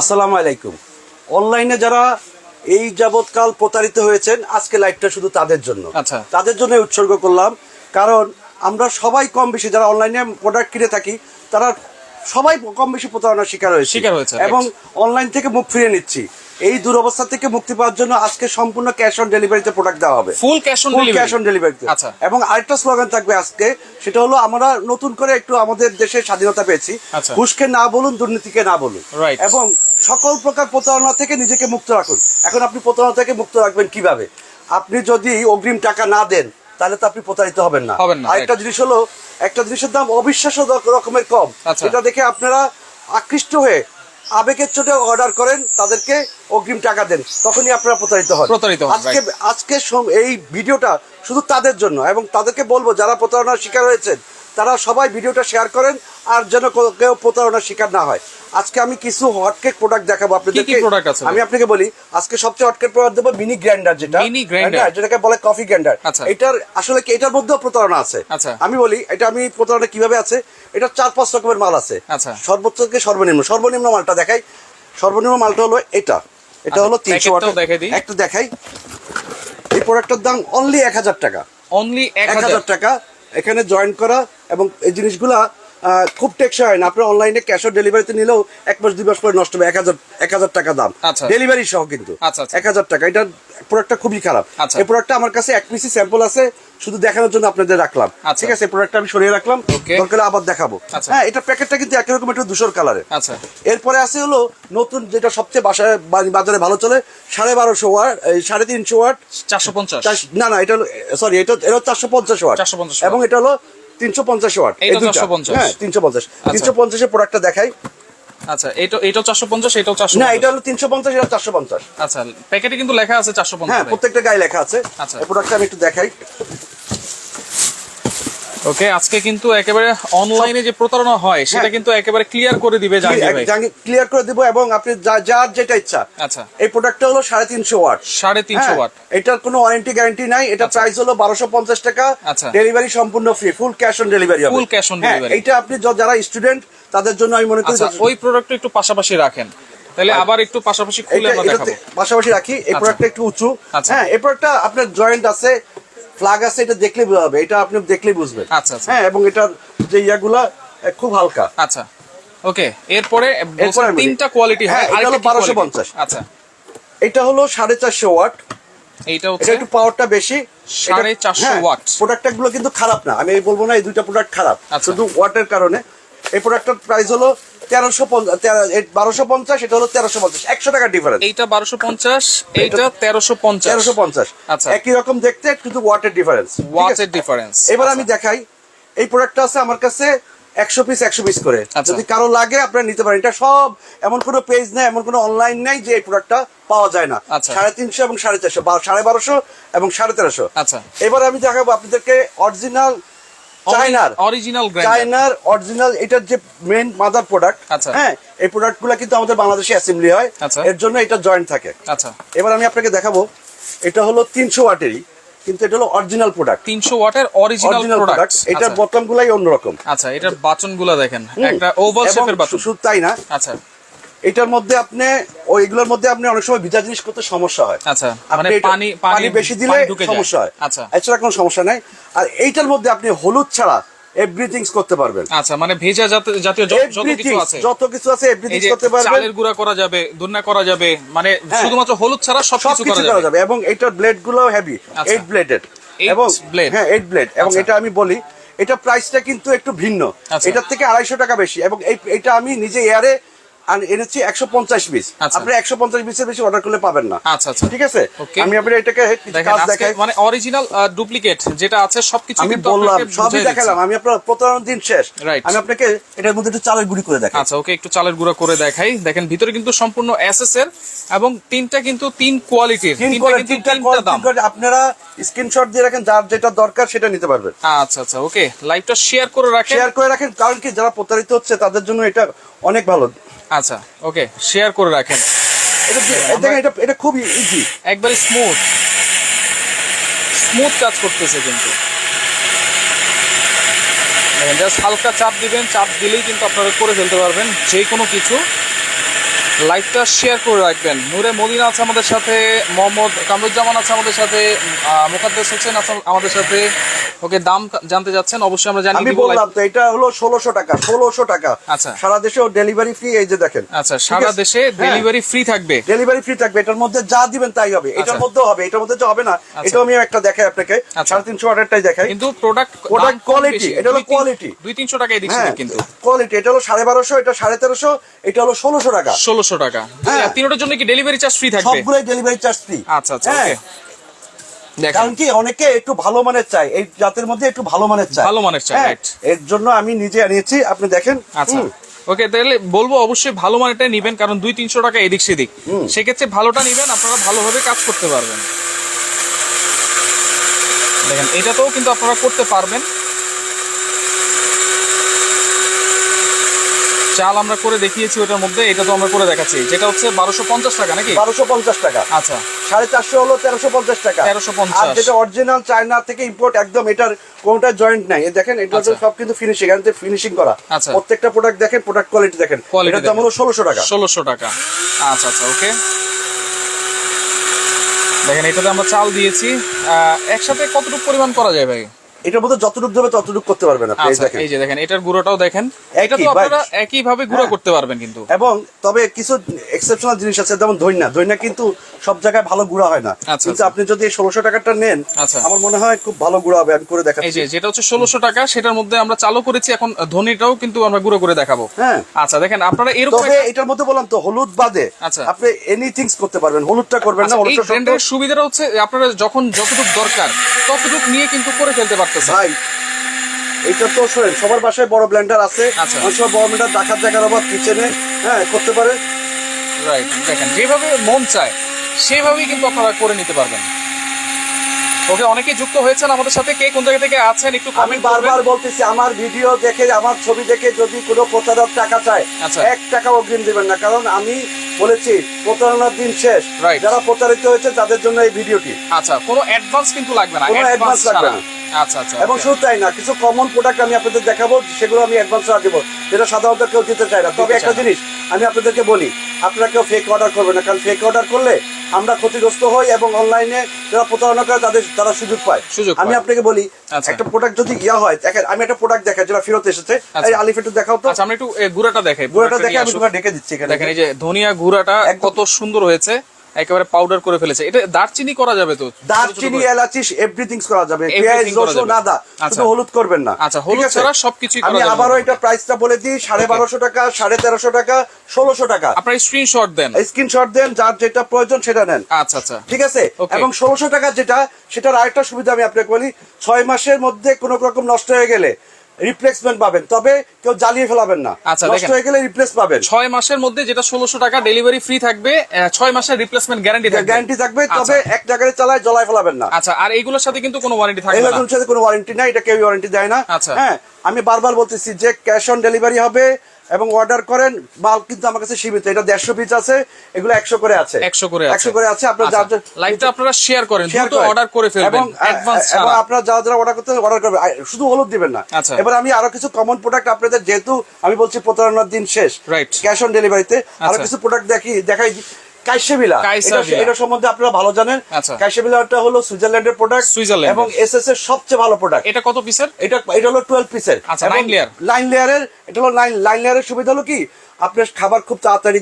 আসসালামু আলাইকুম। অনলাইনে যারা এই যাবৎকাল প্রতারিত হয়েছেন আজকে লাইভটা শুধু তাদের জন্য। আচ্ছা। তাদের জন্য উৎসর্গ করলাম। কারণ আমরা সবাই কম বেশি যারা অনলাইনে প্রোডাক্ট কিনে থাকি তারা সবাই কম বেশি প্রতারণার শিকার হয়েছে। শিকার হয়েছে, এবং অনলাইন থেকে মুখ ফিরিয়ে নিচ্ছি। এই দুরবস্থা থেকে মুক্তি পাওয়ার জন্য আজকে সম্পূর্ণ ক্যাশ অন ডেলিভারিতে প্রোডাক্ট দেওয়া হবে। Full cash on delivery cash on ডেলিভারিতে আচ্ছা। এবং আরেকটা স্লোগান থাকবে আজকে সেটা হলো আমরা নতুন করে একটু আমাদের দেশে স্বাধীনতা পেয়েছি। আচ্ছা। ঘুষকে না বলুন দুর্নীতিকে না বলুন। এবং সকল প্রকার প্রতারণা থেকে নিজেকে মুক্ত রাখুন। এখন আপনি প্রতারণা থেকে মুক্ত রাখবেন কীভাবে? আপনি যদি অগ্রিম টাকা না দেন তাহলে তো আপনি প্রতারিত হবেন না। হবেন না, আরেকটা জিনিস হলো একটা জিনিসের দাম অবিশ্বাস্য রকমের কম। আচ্ছা। এটা দেখে আপনারা আকৃষ্ট হয়ে আবেগের চোটে অর্ডার করেন তাদেরকে অগ্রিম টাকা দেন। তখনই আপনারা প্রতারিত হন। প্রতারিত আজকে আজকে এই ভিডিওটা শুধু তাদের জন্য এবং তাদেরকে বলব যারা প্রতারণার শিকার হয়েছেন তারা সবাই ভিডিওটা শেয়ার করেন আর যেন কেউ- কেউ প্রতারণার শিকার না হয়। আজকে আমি কিছু হটকেক প্রোডাক্ট দেখাবো আপনাদেরকে। আছে? আমি আপনাকে বলি আজকে সবচেয়ে হটকেক প্রোডাক্ট দেবো মিনি গ্রাইন্ডার যেটা। Grinder? হ্যাঁ, যেটাকে বলে কফি গ্রাইন্ডার আচ্ছা। এটার আসলে কি এটার মধ্যেও প্রতারণা আছে। আচ্ছা। আমি বলি এটা আমি প্রতারণা কীভাবে আছে এটা চার পাঁচ রকমের মাল আছে। আচ্ছা। সর্বোচ্চ থেকে সর্বনিম্ন। সর্বনিম্ন মালটা দেখাই। সর্বনিম্ন মালটা হলো এটা। এটা হলো তিনশো একটু দেখাই। এই প্রোডাক্টের দাম অনলি এক হাজার টাকা। অনলি এক হাজার। টাকা। এখানে জয়েন করা এবং এই জিনিসগুলা খুব টেকসই হয় না। আপনি অনলাইনে ক্যাশ অন ডেলিভারিতে নিলেও এক মাস দুই মাস পরে নষ্ট হবে। এক হাজার এক হাজার টাকা দাম। আচ্ছা। ডেলিভারি সহ কিন্তু। আচ্ছা, আচ্ছা। এক হাজার টাকা। এটা প্রোডাক্টটা খুবই খারাপ। আচ্ছা। এই প্রোডাক্টটা আমার কাছে এক পিসি স্যাম্পল আছে। শুধু দেখানোর জন্য আপনাদের রাখলাম। আচ্ছা। ঠিক আছে? প্রোডাক্টটা আমি সরিয়ে রাখলাম. দরকার আবার দেখাবো। আচ্ছা। হ্যাঁ এটা প্যাকেটটা কিন্তু একই রকম একটু কালারের আচ্ছা। এরপরে আছে হলো নতুন যেটা সবচেয়ে বাসায় বাজারে ভালো চলে সাড়ে বারোশো ওয়াট সাড়ে তিনশো ওয়াট। চারশো পঞ্চাশ। না না এটা হলো সরি এটা এটা চারশো পঞ্চাশ ওয়াট। 450 watt। এবং এটা হলো তিনশো পঞ্চাশ ওয়াট। এইটা 450 হ্যাঁ তিনশো পঞ্চাশ। তিনশো পঞ্চাশের প্রোডাক্টটা দেখাই। আচ্ছা এটা এটাও চারশো পঞ্চাশ এটাও চারশো না এটা হলো তিনশো পঞ্চাশ এটা চারশো পঞ্চাশ। আচ্ছা প্যাকেটে কিন্তু লেখা আছে চারশো হ্যাঁ প্রত্যেকটা গায়ে লেখা আছে। আচ্ছা। এই প্রোডাক্টটা আমি একটু দেখাই। ওকে আজকে কিন্তু একেবারে অনলাইনে যে প্রতারণা হয় সেটা হ্যাঁ। কিন্তু একেবারে ক্লিয়ার করে দিবে ক্লিয়ার করে দিব এবং আপনি যা- যার যেটা ইচ্ছা। আচ্ছা। এই প্রোডাক্টটা হলো সাড়ে তিনশো ওয়াট সাড়ে তিনশো হ্যাঁ, ওয়াট এটার কোনো ওয়ারেন্টি গ্যারান্টি নাই এটা প্রাইস হলো বারোশো পঞ্চাশ টাকা। আচ্ছা। ডেলিভারি সম্পূর্ণ free full cash on delivery Full cash on delivery। এটা আপনি যারা স্টুডেন্ট তাদের জন্য আমি মনে করি আচ্ছা ওই প্রোডাক্টটা একটু পাশাপাশি রাখেন। তাহলে আবার একটু পাশাপাশি খুলে আমরা দেখাবো। পাশাপাশি রাখি এই আচ্ছা। প্রোডাক্টটা একটু উঁচু। আচ্ছা। হ্যাঁ এই প্রোডাক্টটা আপনার জয়েন্ট আছে ফ্লাগ আছে এটা দেখলে বোঝা যাবে এটা আপনি দেখলে বুঝবেন আচ্ছা, আচ্ছা। হ্যাঁ এবং এটার যে ইয়াগুলা খুব হালকা আচ্ছা ওকে এরপরে। তিনটা কোয়ালিটি হয় এটা হলো কি quality? 1250 আচ্ছা এটা হলো সাড়ে চারশো ওয়াট এইটা হচ্ছে একটু পাওয়ারটা বেশি সাড়ে চারশো watt। প্রোডাক্টগুলো কিন্তু খারাপ না আমি বলব না এই দুইটা প্রোডাক্ট খারাপ আচ্ছা। শুধু ওয়াটের কারণে এই প্রোডাক্টের প্রাইস হলো তেরোশো বারোশো পঞ্চাশ এটা হলো তেরোশো পঞ্চাশ একশো টাকা ডিফারেন্স এইটা বারোশো পঞ্চাশ এইটা তেরোশো পঞ্চাশ। তেরোশো পঞ্চাশ। আচ্ছা। একই রকম দেখতে শুধু ওয়াটের ডিফারেন্স ওয়াটের ডিফারেন্স এবার আমি দেখাই এই প্রোডাক্টটা আছে আমার কাছে একশো পিস একশো পিস করে। আচ্ছা। যদি কারও লাগে আপনারা নিতে পারেন। এটা সব এমন কোনো পেজ নেই এমন কোনো অনলাইন নেই যে এই প্রোডাক্টটা পাওয়া যায় না। আচ্ছা। সাড়ে তিনশো এবং সাড়ে চারশো সাড়ে বারোশো এবং সাড়ে তেরোশো। আচ্ছা। এবার আমি দেখাবো আপনাদেরকে অরিজিনাল চায়নার অরিজিনাল চায়নার অরিজিনাল এটার যে মেন মাদার প্রোডাক্ট আচ্ছা। হ্যাঁ এই প্রোডাক্টগুলো কিন্তু আমাদের বাংলাদেশে অ্যাসেম্বলি হয়। আচ্ছা। এর জন্য এটা জয়েন্ট থাকে। আচ্ছা। এবার আমি আপনাকে দেখাবো এটা হলো তিনশো ওয়াটেরই কিন্তু এটা হলো অরিজিনাল প্রোডাক্ট তিনশো ওয়াটের অরিজিনাল অরিজিনাল প্রোডাক্ট এটার বটন গুলাই অন্যরকম। আচ্ছা এটার বাচনগুলা দেখেন। একটা ওভাল শেপের বাচন। শুধু তাই না? আচ্ছা। এটার মধ্যে আপনি ওই এগুলোর মধ্যে আপনি অনেক সময় ভিজা জিনিস করতে সমস্যা হয় আচ্ছা, মানে পানি- পানি বেশি দিলে। সমস্যা হয় আচ্ছা। এছাড়া কোনো সমস্যা নাই আর এইটার মধ্যে আপনি হলুদ ছাড়া এভরিথিংস করতে পারবেন আচ্ছা মানে ভেজা জাতীয় যত- কিছু আছে যত কিছু আছে এভরিথিংস করতে পারবেন চালের গুঁড়া করা যাবে দুন্না করা যাবে মানে হ্যাঁ। শুধুমাত্র হলুদ ছাড়া সবকিছু সবকিছু করা যাবে এবং এটার ব্লেডগুলো হেভি। এইট ব্লেডেড এবং blade। হ্যাঁ এইট ব্লেড এবং আচ্ছা। এটা আমি বলি এটা প্রাইসটা কিন্তু একটু ভিন্ন আচ্ছা। এটার থেকে আড়াইশো টাকা বেশি এবং এই এটা আমি নিজে এয়ারে এনেছি একশো পঞ্চাশ পিস আচ্ছা। আপনি একশো পঞ্চাশ পিসের বেশি অর্ডার করলে পাবেন না। আচ্ছা আচ্ছা। ঠিক আছে? আমি আপনার এটাকে কাজ দেখাই। মানে অরিজিনাল ডুপ্লিকেট যেটা আছে সবকিছু আমি বললাম সবই দেখালাম। আমি আপনার প্রতারণার দিন শেষ. আমি আপনাকে এটার মধ্যে একটু চালের গুঁড়ি করে দেখাই। আচ্ছা ওকে একটু চালের গুঁড়া করে দেখাই। দেখেন ভিতরে কিন্তু সম্পূর্ণ এসএস এর এবং তিনটা কিন্তু তিন কোয়ালিটির তিনটা দাম। আপনারা স্ক্রিনশট দিয়ে রাখেন যার যেটা দরকার সেটা নিতে পারবেন। আচ্ছা আচ্ছা ওকে লাইভটা শেয়ার করে রাখেন। শেয়ার করে রাখেন কারণ কি যারা প্রতারিত হচ্ছে তাদের জন্য এটা অনেক ভালো। আচ্ছা ওকে শেয়ার করে রাখেন। এটা দেখেন এটা এটা খুব ইজি একবারে স্মুথ স্মুথ কাজ করতেছে কিন্তু। জাস্ট হালকা চাপ দিবেন চাপ দিলেই কিন্তু আপনারা করে ফেলতে পারবেন যে কোনো কিছু। লাইভটা শেয়ার করে রাখবেন। নূরে মদিনা আছে আমাদের সাথে মোহাম্মদ কামরুজ্জামান আছে আমাদের সাথে মুকাদ্দেস হোসেন আছে আমাদের সাথে। ওকে দাম জানতে যাচ্ছেন অবশ্যই আমরা জানি আমি বললাম তো এটা হলো ষোলোশো টাকা ষোলোশো টাকা। আচ্ছা। সারা দেশে ডেলিভারি ফ্রি এই যে দেখেন। আচ্ছা সারা দেশে হ্যাঁ। ডেলিভারি ফ্রি থাকবে? ডেলিভারি ফ্রি থাকবে এটার মধ্যে যা দিবেন তাই হবে। এটার আচ্ছা। মধ্যেও হবে এটার মধ্যে যে হবে না। এটাও আমি একটা দেখাই আপনাকে। আচ্ছা। সাড়ে তিনশো অর্ডারটাই দেখাই। কিন্তু প্রোডাক্ট Product quality, এটা হলো quality। দুই তিনশো টাকায় দিচ্ছি হ্যাঁ কিন্তু। কোয়ালিটি এটা হলো সাড়ে বারোশো এটা সাড়ে তেরোশো এটা হলো ষোলোশো টাকা। ষোলোশো টাকা। হ্যাঁ। তিনটার জন্য কি ডেলিভারি চার্জ ফ্রি থাকবে? সবগুলোই ডেলিভারি চার্জ ফ্রি আচ্ছা আচ্ছা ওকে কারণ কি অনেকে একটু ভালো মানের চাই এই জাতের মধ্যে একটু ভালো মানের চাই ভালো মানের চাই, হ্যাঁ, এর জন্য আমি নিজে আনিয়েছি আপনি দেখেন। আচ্ছা। ওকে তাহলে বলব অবশ্যই ভালো মানেরটা নিবেন কারণ দুই তিনশো টাকা এদিক সেদিক। সেক্ষেত্রে ভালোটা নিবেন আপনারা ভালোভাবে কাজ করতে পারবেন। দেখেন এটাতেও কিন্তু আপনারা করতে পারবেন। চাল আমরা করে দেখিয়েছি ওটার মধ্যে এটা তো আমরা করে দেখাচ্ছি। যেটা হচ্ছে বারোশো পঞ্চাশ টাকা নাকি? বারোশো পঞ্চাশ টাকা। আচ্ছা। সাড়ে চারশো হলো তেরোশো পঞ্চাশ টাকা। 1350 আর যেটা অরিজিনাল চায়না থেকে ইম্পোর্ট একদম এটার কোনটা জয়েন্ট নাই। দেখেন এটা আচ্ছা। সব কিন্তু ফিনিশিং এখান থেকে ফিনিশিং করা। আচ্ছা। প্রত্যেকটা প্রোডাক্ট দেখেন প্রোডাক্ট কোয়ালিটি দেখেন। এটার দাম হলো ষোলোশো টাকা। ষোলোশো টাকা। আচ্ছা আচ্ছা ওকে। দেখেন এটাতে আমরা চাল দিয়েছি। একসাথে কতটুকু পরিমাণ করা যায় ভাই? এটার মধ্যে যতটুকু ধরবে ততটুকু করতে পারবেন আপনি এই আচ্ছা দেখেন। যে দেখেন এটার গুঁড়োটাও দেখেন। এটা তো একই, আপনারা একই ভাবে গুঁড়ো হ্যাঁ। করতে পারবেন কিন্তু। এবং তবে কিছু এক্সেপশনাল জিনিস আছে যেমন ধৈন্যা ধৈন্য কিন্তু সব জায়গায় ভালো গুঁড়া হয় না আচ্ছা, কিন্তু আচ্ছা। আপনি যদি ষোলোশো টাকাটা নেন আচ্ছা। আমার মনে হয় খুব ভালো গুঁড়া হবে আমি করে দেখাচ্ছি যেটা হচ্ছে ষোলোশো টাকা সেটার মধ্যে আমরা চালু করেছি এখন ধনিটাও কিন্তু আমরা গুঁড়ো করে দেখাবো হ্যাঁ আচ্ছা দেখেন আপনারা এরকম এটার মধ্যে বললাম তো হলুদ বাদে আচ্ছা। আপনি এনিথিংস করতে পারবেন হলুদটা করবেন না হলুদটা সব সুবিধাটা হচ্ছে আপনারা যখন যতটুকু দরকার ততটুকু নিয়ে কিন্তু করে ফেলতে পারতেছেন ভাই এটা তো শোনেন সবার বাসায় বড় ব্লেন্ডার আছে। অনেক সময় বড় ব্লেন্ডার রাখার জায়গার অভাব কিচেনে হ্যাঁ করতে পারে রাইট দেখেন যেভাবে মন চায় সেভাবেই কিন্তু আপনারা করে নিতে পারবেন। ওকে যুক্ত হয়েছেন আমাদের সাথে। কে কোন জায়গা থেকে আছেন একটু আমি বারবার বলতেছি আমার ভিডিও দেখে আমার ছবি দেখে যদি কোনো প্রতারক টাকা চায় আচ্ছা। এক টাকা অগ্রিম দিবেন না। কারণ আমি বলেছি প্রতারণার দিন শেষ. যারা প্রতারিত হয়েছে তাদের জন্য এই ভিডিওটি। আচ্ছা কোনো অ্যাডভান্স কিন্তু লাগবে না। কোনো অ্যাডভান্স লাগবে না। আচ্ছা আচ্ছা এবং শুধু তাই না কিছু কমন প্রোডাক্ট আমি আপনাদের দেখাবো সেগুলো আমি অ্যাডভান্স দেবো। যেটা সাধারণত কেউ দিতে চায় না। তবে একটা জিনিস আমি আপনাদেরকে বলি আপনারা কেউ ফেক অর্ডার করবেন না কারণ ফেক অর্ডার করলে আমরা ক্ষতিগ্রস্ত হই এবং অনলাইনে যারা প্রতারণা করে তাদের তারা সুযোগ পায়। আমি আপনাকে বলি আচ্ছা। একটা প্রোডাক্ট যদি ইয়া হয় দেখেন আমি একটা প্রোডাক্ট দেখাই যেটা ফেরত এসেছে। এই আলিফ একটু দেখাও তো। আচ্ছা আমরা একটু গুঁড়াটা দেখাই গুঁড়োটা দেখে আমি। তোমার ডেকে দিচ্ছি এখানে। দেখেন এই যে ধনিয়া গুঁড়াটা। কত সুন্দর হয়েছে। একেবারে পাউডার করে ফেলেছে। এটা দারচিনি করা যাবে তো? দারচিনি এলাচি এভরিথিং করা যাবে। পেঁয়াজ রসুন আদা আচ্ছা। শুধু হলুদ করবেন না। আচ্ছা, হলুদ ছাড়া সবকিছুই করা যাবে আমি যাবে। আবারও এটা প্রাইসটা বলে দিই সাড়ে বারোশো টাকা সাড়ে তেরোশো টাকা ষোলোশো টাকা। আপনারা স্ক্রিনশট দেন। স্ক্রিনশট দেন যার যেটা প্রয়োজন সেটা নেন। আচ্ছা আচ্ছা। ঠিক আছে? এবং ষোলোশো টাকা যেটা সেটার আরেকটা সুবিধা আমি আপনাকে বলি ছয় মাসের মধ্যে কোনো রকম নষ্ট হয়ে গেলে রিপ্লেসমেন্ট পাবেন তবে কেউ জ্বালিয়ে ফেলাবেন না। আচ্ছা, নষ্ট হয়ে গেলে রিপ্লেস পাবেন। ছয় মাসের মধ্যে যেটা ষোলোশো টাকা ডেলিভারি ফ্রি থাকবে ছয় মাসের রিপ্লেসমেন্ট গ্যারান্টি থাকবে। গ্যারান্টি থাকবে আচ্ছা। তবে এক জায়গায় চালায় জ্বলায় ফেলাবেন না। আচ্ছা আর এইগুলোর সাথে কিন্তু কোনো ওয়ারেন্টি থাকবে না। সাথে কোনো ওয়ারেন্টি নাই এটা কেউ ওয়ারেন্টি দেয় না। আচ্ছা। হ্যাঁ আমি বারবার বলতেছি যে ক্যাশ অন ডেলিভারি হবে এবং অর্ডার করেন মাল কিন্তু আমার কাছে সীমিত এটা দেড়শো পিস আছে এগুলো একশো করে আছে একশো করে একশো করে আছে আপনার আচ্ছা, যার লাইভটা আপনারা শেয়ার করেন share দ্রুত অর্ডার করে ফেলবেন এবং আপনারা যারা যারা অর্ডার করতে অর্ডার করবেন শুধু হলুদ দিবেন না আচ্ছা। এবার আমি আরও কিছু কমন প্রোডাক্ট আপনাদের যেহেতু আমি বলছি প্রতারণার দিন শেষ. ক্যাশ অন ডেলিভারিতে আরও আচ্ছা। কিছু প্রোডাক্ট দেখি দেখাই কাইসাবিলা। এটা সম্বন্ধে আপনারা ভালো জানেন। আচ্ছা। কাইসেবিলাটা হলো সুইজারল্যান্ডের প্রোডাক্ট সুইজারল্যান্ড এবং এসএস এর সবচেয়ে ভালো প্রোডাক্ট এটা কত পিসের এটা এটা হলো টুয়েলভ পিসের আচ্ছা, nine layer। লাইন লেয়ারের এটা হলো লাইন লাইন লেয়ারের সুবিধা হলো কি? আপনার খাবার খুব তাড়াতাড়ি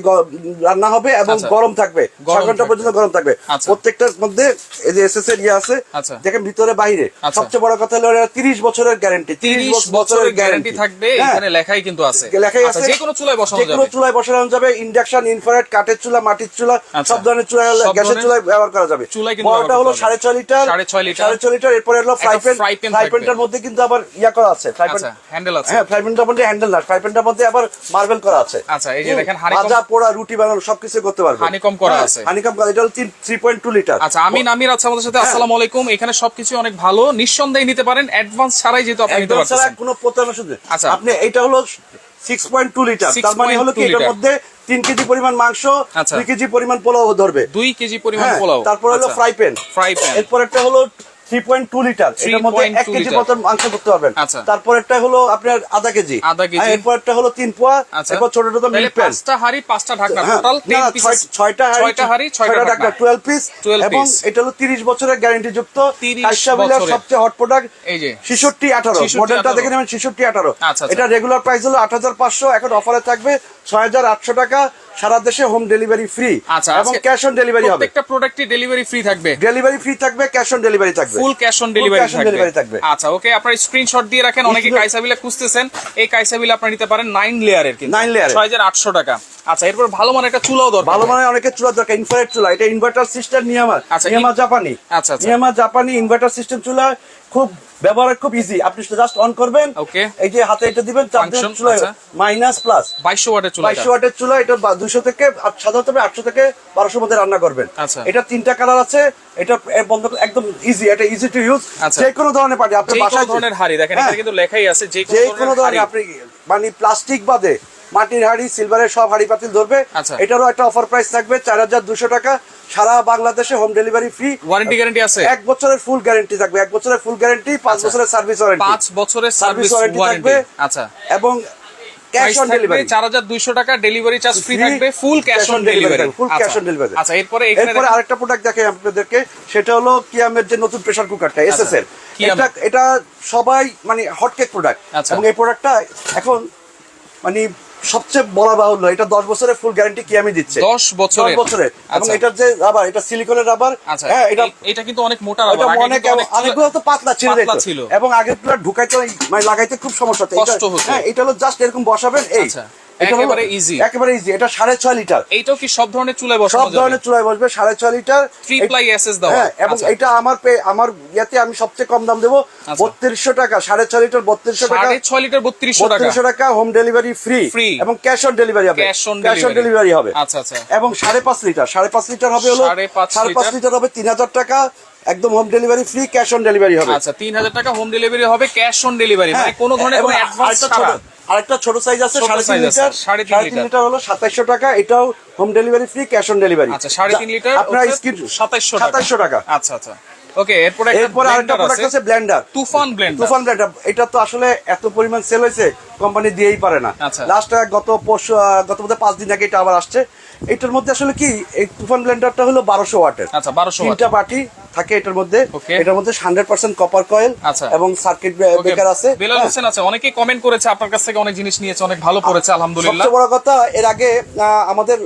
রান্না হবে এবং আচ্ছা। গরম থাকবে। ছয় ঘণ্টা। পর্যন্ত গরম থাকবে। আচ্ছা। প্রত্যেকটার মধ্যে এই যে এসএস এর ইয়ে আছে আচ্ছা। দেখেন ভিতরে বাইরে। সবচেয়ে বড় কথা হলো তিরিশ বছরের গ্যারেন্টি তিরিশ বছরের গ্যারান্টি থাকবে এখানে লেখাই কিন্তু আছে। হ্যাঁ। লেখাই আছে। যে কোনো চুলায় বসানো যে কোনো যাবে। চুলায় বসানো যাবে। ইন্ডাকশন ইনফ্রারেড কাঠের চুলা মাটির চুলা। সব ধরনের চুলা গ্যাসের চুলায় ব্যবহার করা যাবে। বড়টা হলো সাড়ে ছয় লিটার। সাড়ে ছয় লিটার। সাড়ে ছয় লিটার এরপরে হলো ফ্রাই প্যান ফ্রাই প্যানটার মধ্যে কিন্তু আবার ইয়া করা আছে। ফ্রাই প্যান হ্যান্ডেল আছে। হ্যাঁ ফ্রাই প্যানটার মধ্যে হ্যান্ডেল না। ফ্রাই প্যানটার মধ্যে আবার মার্বেল করা আছে। আচ্ছা, এই যে দেখেন ভাজা পোড়া রুটি বানানো সবকিছু করতে করা হ্যাঁ, আছে। করা এটা হলো থ্রি পয়েন্ট টু লিটার আচ্ছা আমিন আমির আছে আমাদের হ্যাঁ। সাথে আসসালামু আলাইকুম। এখানে সবকিছু অনেক ভালো। নিঃসন্দেহে নিতে পারেন অ্যাডভান্স ছাড়াই যেহেতু আপনি নিতে একদম ছাড়া কোনো প্রতারণা শুধু আচ্ছা। আপনি এটা হলো সিক্স পয়েন্ট টু লিটার তার মানে হলো কি এটার মধ্যে তিন কেজি পরিমাণ মাংস আচ্ছা। দুই কেজি পরিমাণ পোলাও ধরবে। দুই কেজি পরিমাণ হ্যাঁ, পোলাও। তারপর হলো। ফ্রাই প্যান ফ্রাই প্যান এরপর একটা হলো থ্রি পয়েন্ট টু লিটার এটার মধ্যে 3.2 কেজি মাংস করতে পারবেন। আচ্ছা। তারপরটা হলো আপনার আধা কেজি। আধা কেজি। এরপরটা হলো তিন পোয়া। আচ্ছা। এরপর প্যান পাঁচটা হাড়ি পাঁচটা ঢাকনা টোটাল ছয়টা হাঁড়ি, ছয়টা হাড়ি ঢাকনা। ঢাকনা টুয়েলভ পিস এবং এটা হলো তিরিশ বছরের গ্যারান্টি যুক্ত 30 বছরের। সবচেয়ে হট প্রোডাক্ট এই যে। ছেষট্টি আঠারো। 66 মডেলটা দেখে নেবেন ছেষট্টি আঠারো। আচ্ছা। এটা রেগুলার প্রাইস হলো আট হাজার পাঁচশো। এখন অফারে থাকবে ছয় হাজার আটশো টাকা। সারা দেশে হোম ডেলিভারি ফ্রি এবং ক্যাশ অন ডেলিভারি হবে। প্রত্যেকটা প্রোডাক্টই ডেলিভারি ফ্রি থাকবে। ডেলিভারি ফ্রি থাকবে ক্যাশ অন ডেলিভারি থাকবে। ফুল ক্যাশ অন ডেলিভারি থাকবে। আচ্ছা ওকে আপনার স্ক্রিনশট দিয়ে রাখেন অনেকে কাইসাবিলা খুঁজতেছেন এই কাইসাবিলা আপনি নিতে পারেন 9 লেয়ারের কিন্তু। 9 layer এর। ছয় আটশো টাকা। আচ্ছা এরপর ভালো মানে একটা চুলাও দরকার ভালো মানে অনেকের চুলা দরকার ইনফ্রারেড চুলা এটা ইনভার্টার সিস্টেম নিয়ামা আচ্ছা, নিয়ামা জাপানি আচ্ছা, আচ্ছা। নিয়ামা জাপানি ইনভার্টার সিস্টেম চুলা খুব ব্যবহার খুব ইজি আপনি জাস্ট অন করবেন Okay. এই যে হাতে এটা দিবেন চুলা। মাইনাস প্লাস বাইশশো ওয়াটের চুলা বাইশশো ওয়াটের চুলা এটা দুশো থেকে সাধারণত আটশো থেকে বারোশো মধ্যে রান্না করবেন আচ্ছা। এটা তিনটা কালার আছে এটা বন্ধ একদম ইজি এটা ইজি টু ইউজ। যে কোনো ধরনের যে কোনো বাসায় ধরনের হাড়ি দেখেন হ্যাঁ। এখানে কিন্তু লেখাই আছে যে কোনো ধরনের আপনি মানে প্লাস্টিক বাদে মাটির হাড়ি সিলভারের সব হাড়ি পাতিল ধরবে। আচ্ছা। এটারও একটা অফার প্রাইস থাকবে চার হাজার দুশো টাকা। সারা বাংলাদেশে home delivery free warranty guarantee আছে? এক বছরের ফুল গ্যারেন্টি থাকবে। এক বছরের ফুল গ্যারেন্টি পাঁচ আচ্ছা। বছরের সার্ভিস ওয়ারেন্টি পাঁচ বছরের সার্ভিস ওয়ারেন্টি থাকবে। আচ্ছা। এবং ক্যাশ অন ডেলিভারি চার হাজার দুইশো টাকা ডেলিভারি চার্জ ফ্রি থাকবে full cash on delivery full cash on delivery আচ্ছা। এরপরে এরপরে আরেকটা প্রোডাক্ট দেখে আপনাদেরকে। সেটা হলো কিয়ামের যে নতুন প্রেসার কুকারটা এসএস এর এটা এটা সবাই মানে হটকেক প্রোডাক্ট আচ্ছা। এবং এই প্রোডাক্টটা এখন মানে সবচেয়ে বলা বাহুল্য এটা দশ বছরের ফুল গ্যারান্টি কিয়ামি দিচ্ছে? 10 বছরের? দশ বছরের। এবং আচ্ছা। এটার যে রাবার এটা সিলিকনের রাবার আচ্ছা। হ্যাঁ এটা এটা কিন্তু অনেক মোটা রাবার অনেক অনেকগুলো তো পাতলা ছিল ছিল। এবং আগেরগুলো ঢুকাইতে মানে লাগাইতে খুব সমস্যা হতো। এটা- হ্যাঁ এটা হলো জাস্ট এরকম বসাবেন এই। আচ্ছা, একেবারে easy। একেবারে ইজি এটা সাড়ে ছয় লিটার। এইটাও কি সব ধরনের চুলায় বসানো সব ধরনের চুলায় বসবে সাড়ে ছয় লিটার। থ্রি প্লাই এসএস দেওয়া। হ্যাঁ এবং আচ্ছা। এটা আমার আমার ইয়াতে আমি সবচেয়ে কম দাম দেবো আচ্ছা। বত্রিশশো টাকা সাড়ে ছয় লিটার বত্রিশশো টাকা। ছয় লিটার বত্রিশশো টাকা। বত্রিশশো টাকা হোম ডেলিভারি ফ্রি Free। এবং ক্যাশ অন ডেলিভারি হবে। ক্যাশ অন ডেলিভারি হবে। আচ্ছা, আচ্ছা। এবং সাড়ে পাঁচ লিটার সাড়ে পাঁচ লিটার হবে হলো সাড়ে পাঁচ লিটার। হবে তিন হাজার টাকা। একদম home delivery free cash on delivery হবে। আচ্ছা তিন হাজার টাকা হোম ডেলিভারি হবে ক্যাশ অন ডেলিভারি মানে হ্যাঁ, কোনো ধরনের কোনো অ্যাডভান্স ছাড়া। আরেকটা ছোট সাইজ আছে সাড়ে তিন লিটার। সাড়ে তিন লিটার। লিটার হলো সাতাইশশো টাকা এটাও home delivery free cash on delivery আচ্ছা সাড়ে তিন লিটার আপনার হচ্ছে স্ক্রিন 2700 টাকা। সাতাইশশো টাকা। আচ্ছা আচ্ছা। ওকে এরপরে এরপরে আরেকটা প্রোডাক্ট আছে। Blender Tufan blender Tufan blender এটা তো আসলে এত পরিমাণ সেল হয়েছে কোম্পানি দিয়েই পারে না। আচ্ছা। লাস্ট গত পরশু গত বোধহয় পাঁচ দিন আগে এটা আবার আসছে। এটার মধ্যে আসলে কি এই তুফান ব্লেন্ডারটা হলো বারোশো ওয়াটের। আচ্ছা বারোশো তিনটা বাটি থাকে এটার মধ্যে. এটার মধ্যে হান্ড্রেড পার্সেন্ট কপার কয়েল আচ্ছা। এবং সার্কিট ব্রেকার আছে বেলাল হ্যাঁ। হোসেন আছে অনেকেই কমেন্ট করেছে আপনার কাছ থেকে অনেক জিনিস নিয়েছে অনেক ভালো করেছে আলহামদুলিল্লাহ সবচেয়ে বড় কথা এর আগে আমাদের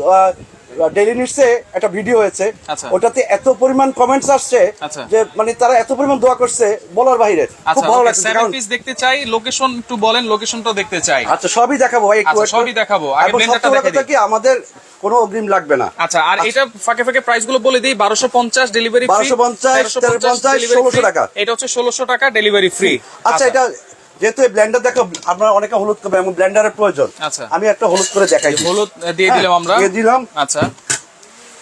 ডেলি নিউজে একটা ভিডিও হয়েছে আচ্ছা। ওটাতে এত পরিমাণ কমেন্টস আসছে আচ্ছা। যে মানে তারা এত পরিমাণ দোয়া করছে বলার বাইরে খুব আচ্ছা ভালো লাগছে পিস দেখতে চাই লোকেশন একটু বলেন লোকেশনটা দেখতে চাই আচ্ছা সবই দেখাবো ভাই একটু। সবই দেখাবো। আগে ব্লেন্ডারটা সবচেয়ে দেখে কথা কি আমাদের কোনো অগ্রিম লাগবে না আচ্ছা আর এটা ফাঁকে ফাঁকে প্রাইসগুলো বলে দিই বারোশো পঞ্চাশ ডেলিভারি 1250, 1350, 1600 টাকা। এটা হচ্ছে ষোলোশো টাকা ডেলিভারি ফ্রি আচ্ছা এটা যেহেতু ব্লেন্ডার দেখো আপনার অনেকে হলুদ করবে এবং ব্লেন্ডারের প্রয়োজন। আচ্ছা। আমি একটা হলুদ করে দেখাই হলুদ দিয়ে দিলাম আমরা। দিয়ে দিলাম। আচ্ছা।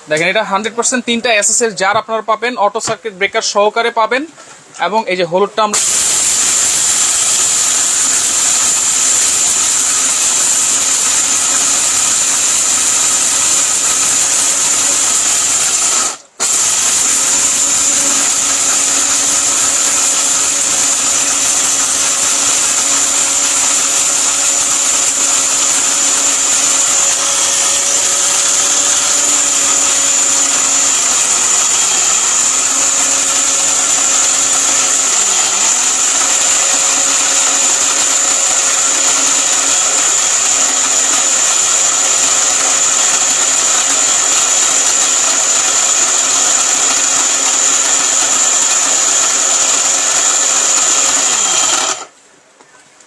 দেখেন এটা হান্ড্রেড পার্সেন্ট তিনটা এসএস এর জার আপনারা পাবেন অটো সার্কিট ব্রেকার সহকারে পাবেন এবং এই যে হলুদটা আমরা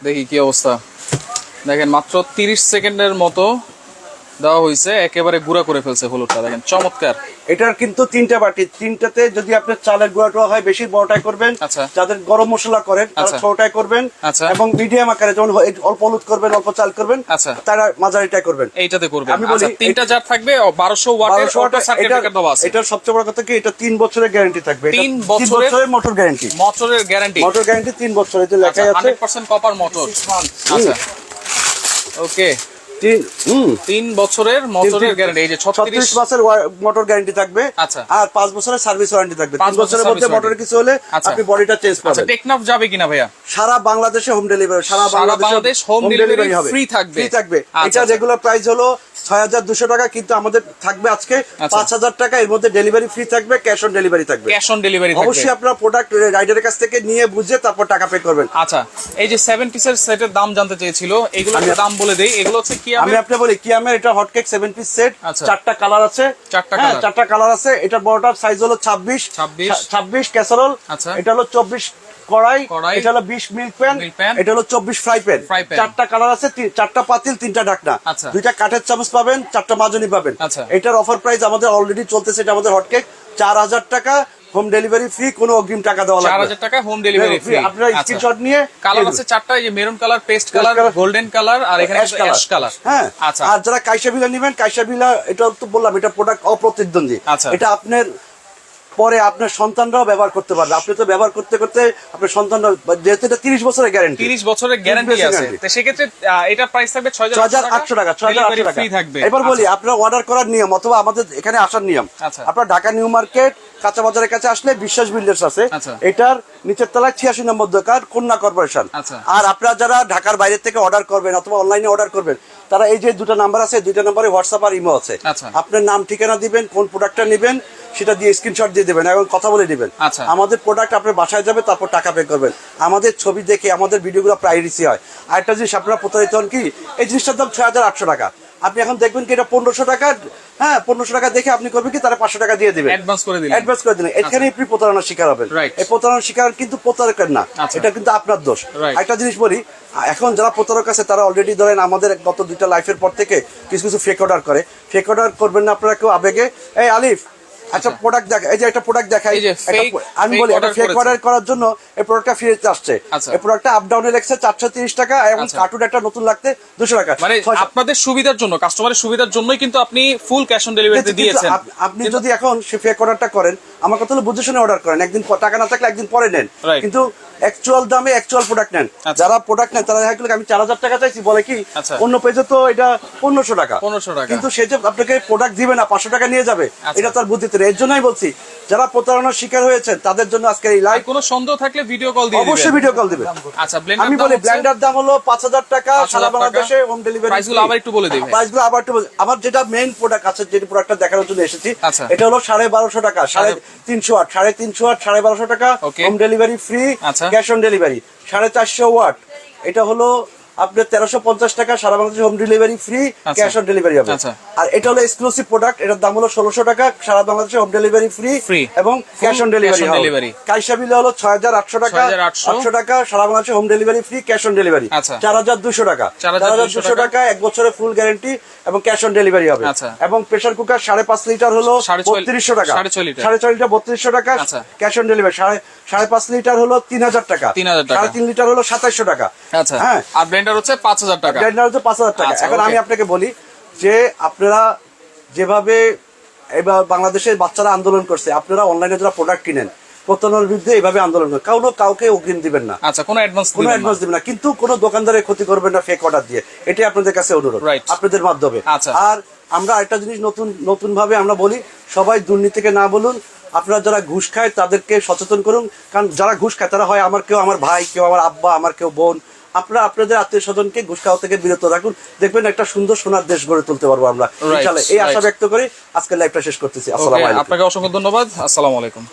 দেখি কি অবস্থা। দেখেন মাত্র তিরিশ সেকেন্ডের মতো দেওয়া হয়েছে একেবারে গুঁড়া করে ফেলছে হলুদটা দেখেন চমৎকার। এটার কিন্তু তিনটা বাটি তিনটাতে যদি আপনার চালের গুঁড়াটা হয় বেশি বড়টাই করবেন আচ্ছা। যাদের গরম মশলা করেন তারা আচ্ছা। ছোটটাই করবেন আচ্ছা। এবং মিডিয়াম আকারে যেমন অল্প হলুদ করবেন অল্প চাল করবেন। তারা মাঝারিটাই করবেন। এইটাতে করবেন। আমি বলি, তিনটা জার থাকবে বারোশো ওয়াটের 1200 ওয়াটের- সার্কিট এটার- দেওয়া আছে। এটার সবচেয়ে বড় কথা কি এটা তিন বছরের গ্যারান্টি থাকবে। তিন বছরের- মোটর গ্যারান্টি মোটরের গ্যারান্টি মোটর গ্যারান্টি তিন বছরের যে লেখাই আছে। হান্ড্রেড পার্সেন্ট কপার মোটর আচ্ছা। ওকে তিন বছরের মোটরের গ্যারান্টি এই যে ছত্রিশ মাসের মোটর গ্যারান্টি থাকবে। আচ্ছা। আর পাঁচ বছরের সার্ভিস ওয়ারেন্টি থাকবে। পাঁচ বছরের মধ্যে মোটর কিছু হলে আচ্ছা। আপনি বডিটা চেঞ্জ আচ্ছা পাবেন। টেকনাফ যাবে কিনা ভাইয়া? সারা বাংলাদেশে হোম ডেলিভারি সারা হোম বাংলাদেশ হবে delivery free থাকবে। ফ্রি থাকবে। আচ্ছা, এটা। রেগুলার প্রাইস হলো ছয় হাজার দুশো টাকা কিন্তু আমাদের থাকবে আজকে আচ্ছা। পাঁচ হাজার টাকা। এর মধ্যে ডেলিভারি ফ্রি থাকবে ক্যাশ অন ডেলিভারি থাকবে। ক্যাশ অন ডেলিভারি অবশ্যই আপনার প্রোডাক্ট রাইডারের কাছ থেকে নিয়ে বুঝে তারপর টাকা পে করবেন। আচ্ছা এই যে সেভেন পিসের সেটের দাম জানতে চেয়েছিল এগুলো আমি- দাম বলে দেই। এগুলো হচ্ছে কি আমি আপনি বলি কি আমার এটা হটকেক সেভেন পিস সেট। চারটা কালার আছে। চারটা হ্যাঁ, চারটা কালার আছে। এটার বড়টার সাইজ হলো ছাব্বিশ 26 ছাব্বিশ ক্যাসারোল আচ্ছা। এটা হলো চব্বিশ কড়াই। এটা হলো বিশ মিল্ক প্যান এটা হলো চব্বিশ ফ্রাই প্যান। চারটা কালার আছে চারটা পাতিল তিনটা ঢাকনা। আচ্ছা। দুইটা কাঠের চামচ পাবেন চারটা মাজনি পাবেন। আচ্ছা। এটার অফার প্রাইস আমাদের অলরেডি চলতেছে এটা আমাদের হটকেক চার হাজার টাকা হোম ডেলিভারি ফ্রি কোনো অগ্রিম টাকা দেওয়া লাগবে হাজার টাকা হোম ডেলিভারি ফ্রি আপনারা স্ক্রিনশট নিয়ে কালার আছে চারটা এই maroon colour paste colour golden colour আর এখানে অ্যাশ কালার হ্যাঁ। আচ্ছা। আর যারা কাইসা বিলা নেবেন কাইসা বিলা এটা তো বললাম এটা প্রোডাক্ট অপ্রতিদ্বন্দ্বী। আচ্ছা। এটা আপনার পরে আপনার সন্তানরাও ব্যবহার করতে পারবে। আপনি তো ব্যবহার করতে করতে আপনার সন্তানরা যেহেতু এটা তিরিশ বছরের গ্যারেন্টি তিরিশ বছরের গ্যারান্টি আছে। তো সেক্ষেত্রে এটা প্রাইস থাকবে ছয় হাজার আটশো টাকা ছয় হাজার আটশো টাকা। এবার বলি আচ্ছা। আপনার অর্ডার করার নিয়ম অথবা আমাদের এখানে আসার নিয়ম। আচ্ছা। আপনার ঢাকা নিউ মার্কেট কাঁচা বাজারের কাছে আসলে বিশ্বাস বিল্ডার্স আছে। আচ্ছা। এটার নিচের তলায় ছিয়াশি নম্বর দোকান কন্যা কর্পোরেশন। আর আপনারা যারা ঢাকার বাইরে থেকে অর্ডার করবেন অথবা অনলাইনে অর্ডার করবেন তারা এই যে দুটো নাম্বার আছে দুইটা নাম্বারে হোয়াটসঅ্যাপ আর ইমো আছে। আচ্ছা। আপনার নাম ঠিকানা দিবেন কোন প্রোডাক্টটা নেবেন সেটা দিয়ে স্ক্রিনশট দিয়ে দেবেন এবং কথা বলে দিবেন আচ্ছা। আমাদের প্রোডাক্ট আপনার বাসায় যাবে তারপর টাকা পে করবেন। আমাদের ছবি দেখে আমাদের ভিডিওগুলো প্রাইভেসি হয়। আর একটা জিনিস আপনারা প্রতারিত হন কি এই জিনিসটার দাম ছয় হাজার আটশো টাকা। আপনি এখন দেখবেন কি এটা পনেরোশো টাকা হ্যাঁ পনেরোশো টাকা দেখে আপনি করবেন কি তারা পাঁচশো টাকা দিয়ে দেবেন অ্যাডভান্স করে দিলেন। অ্যাডভান্স করে দিলেন। এখানে আপনি প্রতারণার শিকার হবেন। এই প্রতারণার শিকার কিন্তু প্রতারকের না। আচ্ছা। এটা কিন্তু আপনার দোষ। একটা জিনিস বলি এখন যারা প্রতারক আছে তারা অলরেডি ধরেন আমাদের গত দুইটা লাইফের পর থেকে কিছু কিছু ফেক অর্ডার করে। ফেক অর্ডার করবেন না আপনারা কেউ আবেগে এই আলিফ একটা প্রোডাক্ট দেখা এই যে একটা প্রোডাক্ট এই যে pro- আমি বলি একটা ফেক অর্ডার করার জন্য এই প্রোডাক্টটা ফিরে আসছে। আচ্ছা। এই প্রোডাক্টটা আপ ডাউনে লেগছে চারশো তিরিশ টাকা এবং আচ্ছা। কার্টুন একটা নতুন লাগতে দুশো টাকা। মানে আপনাদের সুবিধার জন্য কাস্টমারের সুবিধার জন্যই কিন্তু আপনি ফুল ক্যাশ অন ডেলিভারিতে দিয়েছেন। আপনি যদি এখন সে ফেক অর্ডারটা করেন আমার কথা হলো বুঝে শুনে অর্ডার করেন। একদিন টাকা না থাকলে একদিন পরে নেন। কিন্তু অ্যাকচুয়াল দামে অ্যাকচুয়াল প্রোডাক্ট নেন আচ্ছা। যারা প্রোডাক্ট নেন তারা দেখা গেলো আমি চার হাজার টাকা চাইছি বলে কি আচ্ছা। অন্য পেজে তো এটা পনেরোশো টাকা 1500 টাকা। কিন্তু সে যে আপনাকে প্রোডাক্ট দিবে না পাঁচশো টাকা নিয়ে যাবে আচ্ছা। এটা তার বুদ্ধিতে এর জন্যই বলছি যারা প্রতারণার শিকার হয়েছেন তাদের জন্য আজকে এই লাইভ কোনো সন্দেহ থাকলে ভিডিও কল দিয়ে অবশ্যই ভিডিও কল দিবে আচ্ছা ব্লেন্ডার আমি বলি দাম হলো পাঁচ হাজার টাকা সারা বাংলাদেশে হোম ডেলিভারি Price-গুলো আবার একটু বলে দিবে। প্রাইসগুলো আবার একটু আমার যেটা মেইন প্রোডাক্ট আছে যে প্রোডাক্টটা দেখানোর জন্য এসেছি। এটা হলো সাড়ে বারোশো টাকা সাড়ে তিনশো আট সাড়ে তিনশো আট সাড়ে বারোশো টাকা হোম ডেলিভারি ফ্রি আচ্ছা। ক্যাশ অন ডেলিভারি সাড়ে চারশো ওয়াট। এটা হলো আপনার তেরোশো পঞ্চাশ টাকা সারা বাংলাদেশে home delivery free. Cash on delivery হবে আচ্ছা। আর এটা হলো এক্সক্লুসিভ প্রোডাক্ট এটার দাম হলো ষোলোশো টাকা সারা বাংলাদেশে হোম ডেলিভারি ফ্রি। এবং ক্যাশ অন ডেলিভারি। কাইসা বিলে হলো ছয় হাজার আটশো টাকা 6,800 আটশো টাকা সারা বাংলাদেশে home delivery free cash on delivery. চার হাজার দুশো টাকা চার হাজার দুশো টাকা এক বছরের ফুল গ্যারেন্টি এবং ক্যাশ অন ডেলিভারি হবে আচ্ছা। এবং প্রেসার কুকার সাড়ে পাঁচ লিটার হলো বত্রিশশো টাকা সাড়ে ছয় লিটার। বত্রিশশো টাকা। ক্যাশ অন ডেলিভারি সাড়ে সাড়ে পাঁচ লিটার হলো তিন হাজার টাকা সাড়ে তিন লিটার হলো সাতাইশশো টাকা আচ্ছা হ্যাঁ আর ব্লেন্ডার হচ্ছে পাঁচ হাজার টাকা। ব্লেন্ডার হচ্ছে পাঁচ হাজার টাকা। আচ্ছা, এখন আমি আপনাকে বলি যে আপনারা যেভাবে এবার বাংলাদেশের বাচ্চারা আন্দোলন করছে আপনারা অনলাইনে যারা প্রোডাক্ট কিনেন প্রতারণার বিরুদ্ধে এইভাবে আন্দোলন কাউকে কাউকে অগ্রিম দিবেন না। আচ্ছা কোনো অ্যাডভান্স কোনো অ্যাডভান্স দিবেন না। কিন্তু কোনো দোকানদারের ক্ষতি করবেন না ফেক অর্ডার দিয়ে। এটাই আপনাদের কাছে অনুরোধ আপনাদের মাধ্যমে। আচ্ছা। আর আমরা একটা জিনিস নতুন নতুন ভাবে আমরা বলি সবাই দুর্নীতিকে না বলুন আপনারা যারা ঘুষ খায় তাদেরকে সচেতন করুন। কারণ যারা ঘুষ খায় তারা হয় আমার কেউ আমার ভাই কেউ আমার আব্বা আমার কেউ বোন। আপনারা আপনাদের আত্মীয় স্বজনকে ঘুষখাওয়া থেকে বিরত রাখুন। দেখবেন একটা সুন্দর সোনার দেশ গড়ে তুলতে পারব আমরা। ইনশাআল্লাহ এই আশা ব্যক্ত করি আজকে লাইভটা শেষ করতেছি। আসসালামু আলাইকুম। আপনাকে অসংখ্য ধন্যবাদ। আসসালামু আলাইকুম।